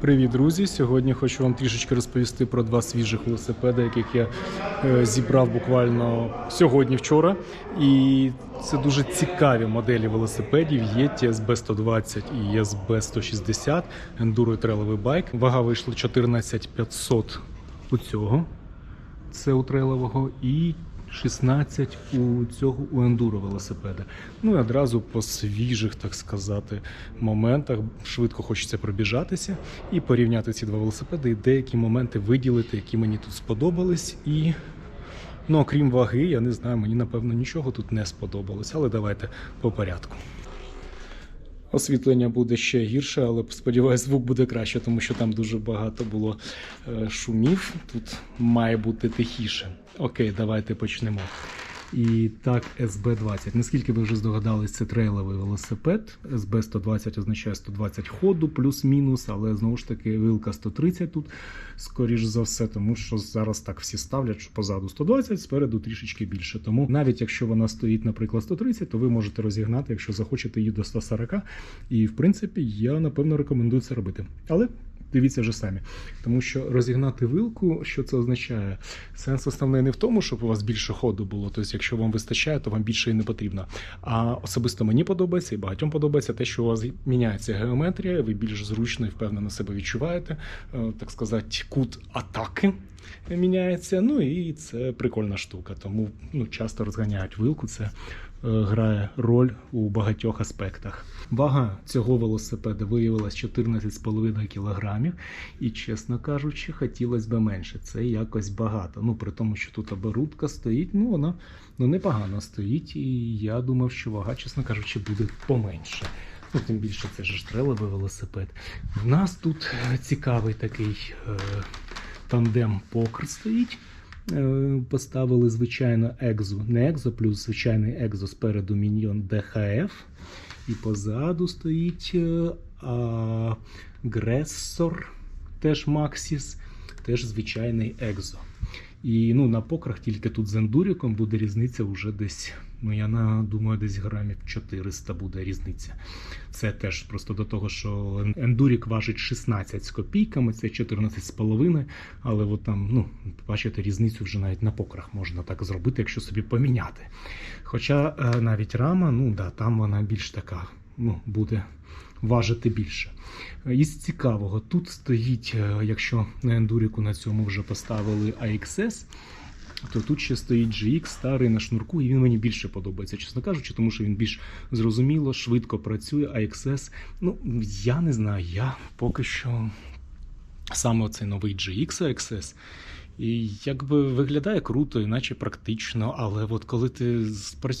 Привіт, друзі! Сьогодні хочу вам трішечки розповісти про два свіжих велосипеди, яких я е, зібрав буквально сьогодні, вчора. І це дуже цікаві моделі велосипедів. Є TSB 120 і ESB 160, ендуро і трейловий байк. Вага вийшла 14500 у цього. Це у трейлового і 16 у цього у ендуро велосипеда. Ну і одразу по свіжих, так сказати, моментах швидко хочеться пробіжатися і порівняти ці два велосипеди, і деякі моменти виділити, які мені тут сподобались. І ну, окрім ваги, я не знаю, мені напевно нічого тут не сподобалось. Але давайте по порядку. Освітлення буде ще гірше, але сподіваюся, звук буде краще, тому що там дуже багато було е, шумів. Тут має бути тихіше. Окей, давайте почнемо. І так, СБ-20. Наскільки ви вже здогадались, це трейловий велосипед. СБ-120 означає 120 ходу, плюс-мінус, але знову ж таки вилка 130 тут, скоріш за все, тому що зараз так всі ставлять, що позаду 120, спереду трішечки більше. Тому навіть якщо вона стоїть, наприклад, 130, то ви можете розігнати, якщо захочете її до 140. І в принципі, я напевно рекомендую це робити. Але дивіться вже самі. Тому що розігнати вилку, що це означає? Сенс основний не в тому, щоб у вас більше ходу було. Тобто, якщо вам вистачає, то вам більше і не потрібно. А особисто мені подобається і багатьом подобається те, що у вас міняється геометрія, ви більш зручно і впевнено себе відчуваєте, Е, так сказати, кут атаки. Міняється, ну і це прикольна штука. Тому ну, часто розганяють вилку. Це е, грає роль у багатьох аспектах. Вага цього велосипеда виявилась 14,5 кілограмів, і, чесно кажучи, хотілося б менше. Це якось багато. Ну при тому, що тут оборудка стоїть, ну вона ну непогано стоїть, і я думав, що вага, чесно кажучи, буде поменше. Ну, тим більше це ж трелевий велосипед. В нас тут цікавий такий е, тандем покр стоїть. Е, Поставили звичайно екзо, не екзо, плюс звичайний екзо спереду міньйон ДХФ. І позаду стоїть е, агресор, теж Максіс, теж звичайний екзо. І ну, на покрах тільки тут з ендуріком буде різниця вже десь. Ну, я на, думаю, десь грамів 400 буде різниця. Це теж просто до того, що ендурік важить 16 з копійками, це 14 з половиною, але от там, ну, бачите, різницю вже навіть на покрах можна так зробити, якщо собі поміняти. Хоча е, навіть рама, ну да, там вона більш така, ну, буде важити більше. Із цікавого, тут стоїть, е, якщо на ендуріку на цьому вже поставили AXS, то тут ще стоїть GX старий на шнурку, і він мені більше подобається, чесно кажучи, тому що він більш зрозуміло, швидко працює. AXS, ну я не знаю, я поки що саме цей новий GX AXS. І якби виглядає круто, іначе практично, але от коли ти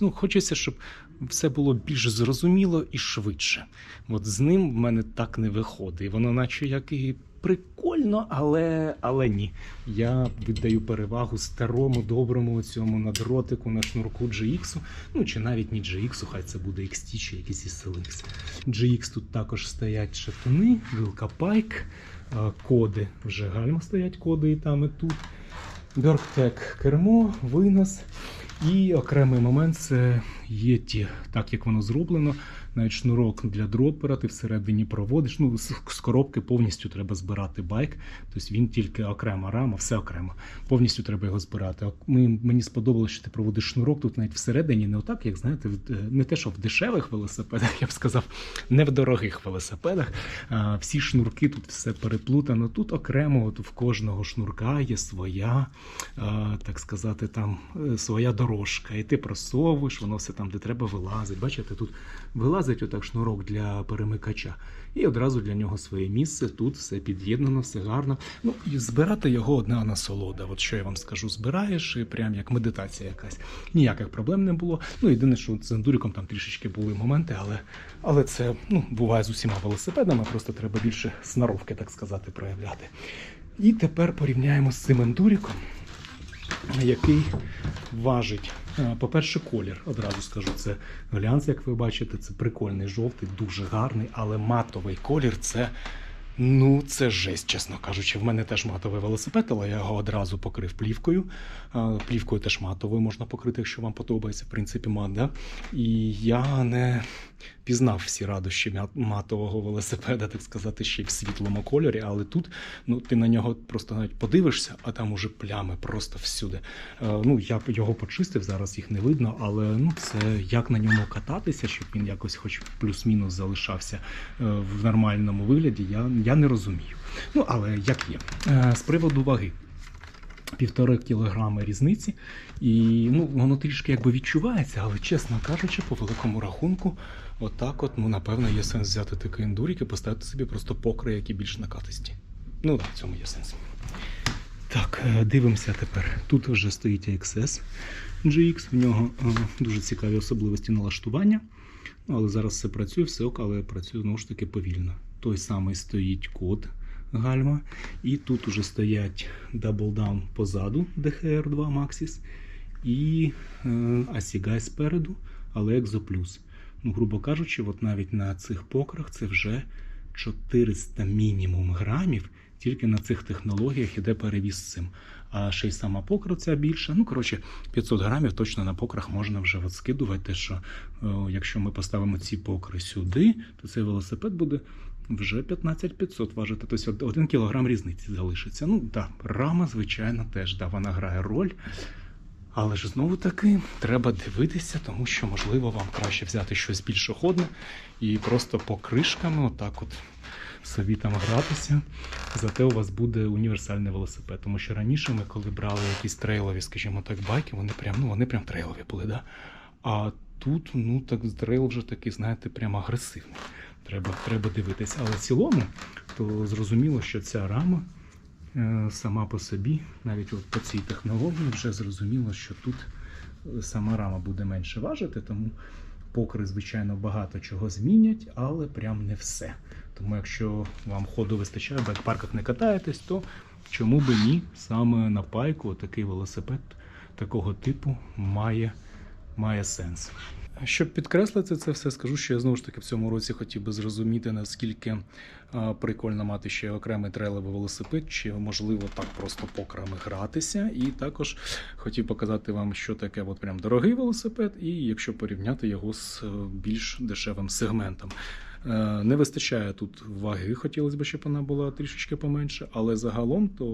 ну, хочеться, щоб все було більш зрозуміло і швидше. От з ним в мене так не виходить. Воно, наче як і прикольно, але, але ні. Я віддаю перевагу старому, доброму цьому на дротику, на шнурку GX, ну чи навіть не GX, хай це буде XT чи якийсь SLX. GX тут також стоять шатуни, вилка пайк, е, коди, вже гальма стоять коди і там, і тут. Бьорктек кермо, винос. І окремий момент це є ті, так як воно зроблено. Навіть шнурок для дропера, ти всередині проводиш. Ну, з коробки повністю треба збирати байк. Тобто він тільки окрема рама, все окремо. Повністю треба його збирати. Мені сподобалося, що ти проводиш шнурок тут навіть всередині, не отак, як знаєте, е, не те, що в дешевих велосипедах, я б сказав, не в дорогих велосипедах. А, всі шнурки тут все переплутано. Тут окремо, от в кожного шнурка є своя, а, так сказати, там е, своя дорожка. І ти просовуєш, воно все там, де треба, вилазить. Бачите, тут вилазить отак шнурок для перемикача. І одразу для нього своє місце. Тут все під'єднано, все гарно. Ну і збирати його одна насолода. От що я вам скажу, збираєш і прям як медитація якась. Ніяких проблем не було. Ну єдине, що з ендуриком там трішечки були моменти, але, але це ну, буває з усіма велосипедами, просто треба більше сноровки, так сказати, проявляти. І тепер порівняємо з цим ендуриком який важить. е, По-перше, колір. Одразу скажу, це глянц, як ви бачите, це прикольний жовтий, дуже гарний, але матовий колір це. Ну, це жесть, чесно кажучи. В мене теж матовий велосипед, але я його одразу покрив плівкою. Плівкою теж матовою можна покрити, якщо вам подобається, в принципі, мат, да? І я не. Пізнав всі радощі матового велосипеда, так сказати, ще й в світлому кольорі. Але тут ну, ти на нього просто навіть подивишся, а там уже плями просто всюди. Е, ну, я його почистив, зараз їх не видно, але ну, це як на ньому кататися, щоб він якось, хоч плюс-мінус залишався е, в нормальному вигляді, я, я не розумію. Ну, але як є. Е, з приводу ваги. Півтори кілограми різниці, і ну воно трішки якби відчувається, але чесно кажучи, по великому рахунку, отак, от ну напевно, є сенс взяти такий ендурік і поставити собі просто покри, які більш накатисті. Ну так, в цьому є сенс. Так, е, дивимося тепер. Тут вже стоїть XS GX, в нього е, дуже цікаві особливості налаштування. Ну, але зараз все працює, все ок, але працює знову ж таки повільно. Той самий стоїть код гальма, і тут уже стоять Double Down позаду DHR2 Maxis і е, Assegai спереду, але Exo Plus. Ну, грубо кажучи, от навіть на цих покрах це вже 400 мінімум грамів. Тільки на цих технологіях іде перевіз з цим. А ще й сама покра ця більша. Ну, коротше, 500 грамів точно на покрах можна вже от скидувати. Що е, якщо ми поставимо ці покри сюди, то цей велосипед буде вже 15500 важити. Тобто один кілограм різниці залишиться. Ну так, рама, звичайно, теж да, вона грає роль. Але ж знову таки треба дивитися, тому що можливо вам краще взяти щось більш охотне і просто покришками, отак от собі там гратися. Зате у вас буде універсальний велосипед. Тому що раніше ми, коли брали якісь трейлові, скажімо так, байки, вони прям, ну вони прям трейлові були, да? А тут, ну так, трейл вже такий, знаєте, прям агресивний. Треба, треба дивитися. Але в цілому, то зрозуміло, що ця рама е, сама по собі, навіть от по цій технології, вже зрозуміло, що тут е, сама рама буде менше важити, тому покри, звичайно, багато чого змінять, але прям не все. Тому якщо вам ходу вистачає, в байкпарках не катаєтесь, то чому би ні, саме на пайку такий велосипед такого типу має, має сенс. Щоб підкреслити це все, скажу, що я знову ж таки в цьому році хотів би зрозуміти, наскільки прикольно мати ще окремий трейловий велосипед, чи можливо так просто покрами гратися. І також хотів показати вам, що таке от прям дорогий велосипед, і якщо порівняти його з е, більш дешевим сегментом. Е, Не вистачає тут ваги, хотілося б, щоб вона була трішечки поменше, але загалом то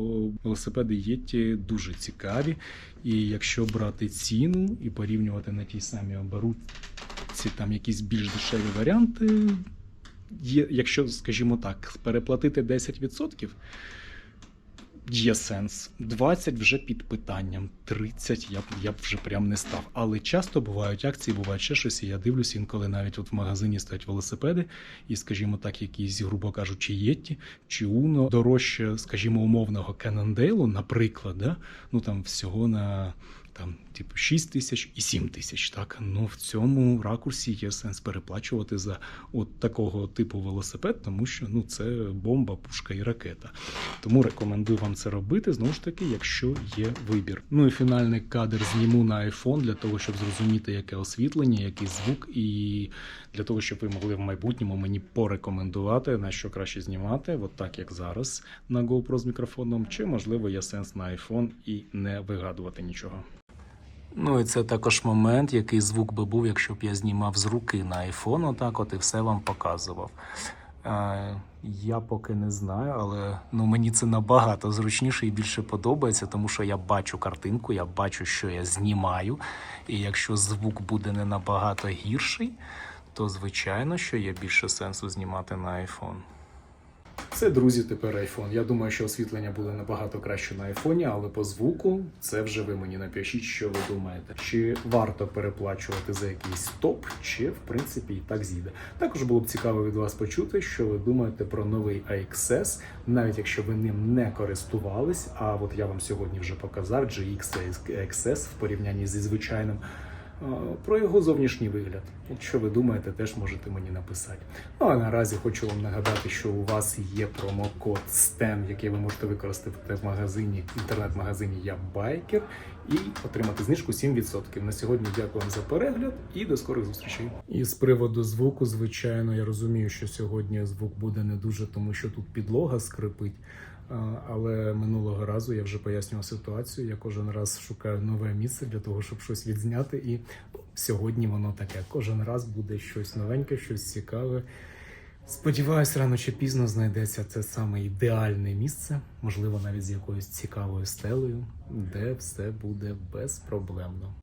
велосипеди Єтті дуже цікаві. І якщо брати ціну і порівнювати на тій самій оборудці там якісь більш дешеві варіанти, є, якщо, скажімо так, переплатити 10%, є сенс. 20 вже під питанням, 30 я б я б вже прям не став. Але часто бувають акції, буває ще щось, і я дивлюсь інколи навіть от в магазині стоять велосипеди, і, скажімо так, якісь, грубо кажучи, Єтті чи Уно дорожче, скажімо, умовного Кенандейлу, наприклад, да? ну там всього на там, типу, 6 тисяч і 7 тисяч. Так? Ну в цьому ракурсі є сенс переплачувати за от такого типу велосипед, тому що ну, це бомба, пушка і ракета. Тому рекомендую вам це робити, знову ж таки, якщо є вибір. Ну і фінальний кадр зніму на iPhone для того, щоб зрозуміти, яке освітлення, який звук, і для того, щоб ви могли в майбутньому мені порекомендувати, на що краще знімати, от так як зараз на GoPro з мікрофоном, чи можливо є сенс на iPhone і не вигадувати нічого. Ну і це також момент, який звук би був, якщо б я знімав з руки на iPhone, отак от і все вам показував. Е, я поки не знаю, але ну, мені це набагато зручніше і більше подобається, тому що я бачу картинку, я бачу, що я знімаю. І якщо звук буде не набагато гірший, то звичайно, що є більше сенсу знімати на iPhone. Це, друзі, тепер iPhone. Я думаю, що освітлення буде набагато краще на айфоні, але по звуку це вже ви мені напишіть, що ви думаєте. Чи варто переплачувати за якийсь топ, чи в принципі і так зійде. Також було б цікаво від вас почути, що ви думаєте про новий AXS, навіть якщо ви ним не користувались. А от я вам сьогодні вже показав GX AXS в порівнянні зі звичайним. Про його зовнішній вигляд. Якщо ви думаєте, теж можете мені написати. Ну а наразі хочу вам нагадати, що у вас є промокод STEM, який ви можете використати в магазині, інтернет-магазині Я Байкер, і отримати знижку 7%. На сьогодні дякую вам за перегляд і до скорих зустрічей. І з приводу звуку, звичайно, я розумію, що сьогодні звук буде не дуже, тому що тут підлога скрипить. Але минулого разу я вже пояснював ситуацію. Я кожен раз шукаю нове місце для того, щоб щось відзняти. І сьогодні воно таке. Кожен раз буде щось новеньке, щось цікаве. Сподіваюсь, рано чи пізно знайдеться це саме ідеальне місце, можливо, навіть з якоюсь цікавою стелею, де все буде безпроблемно.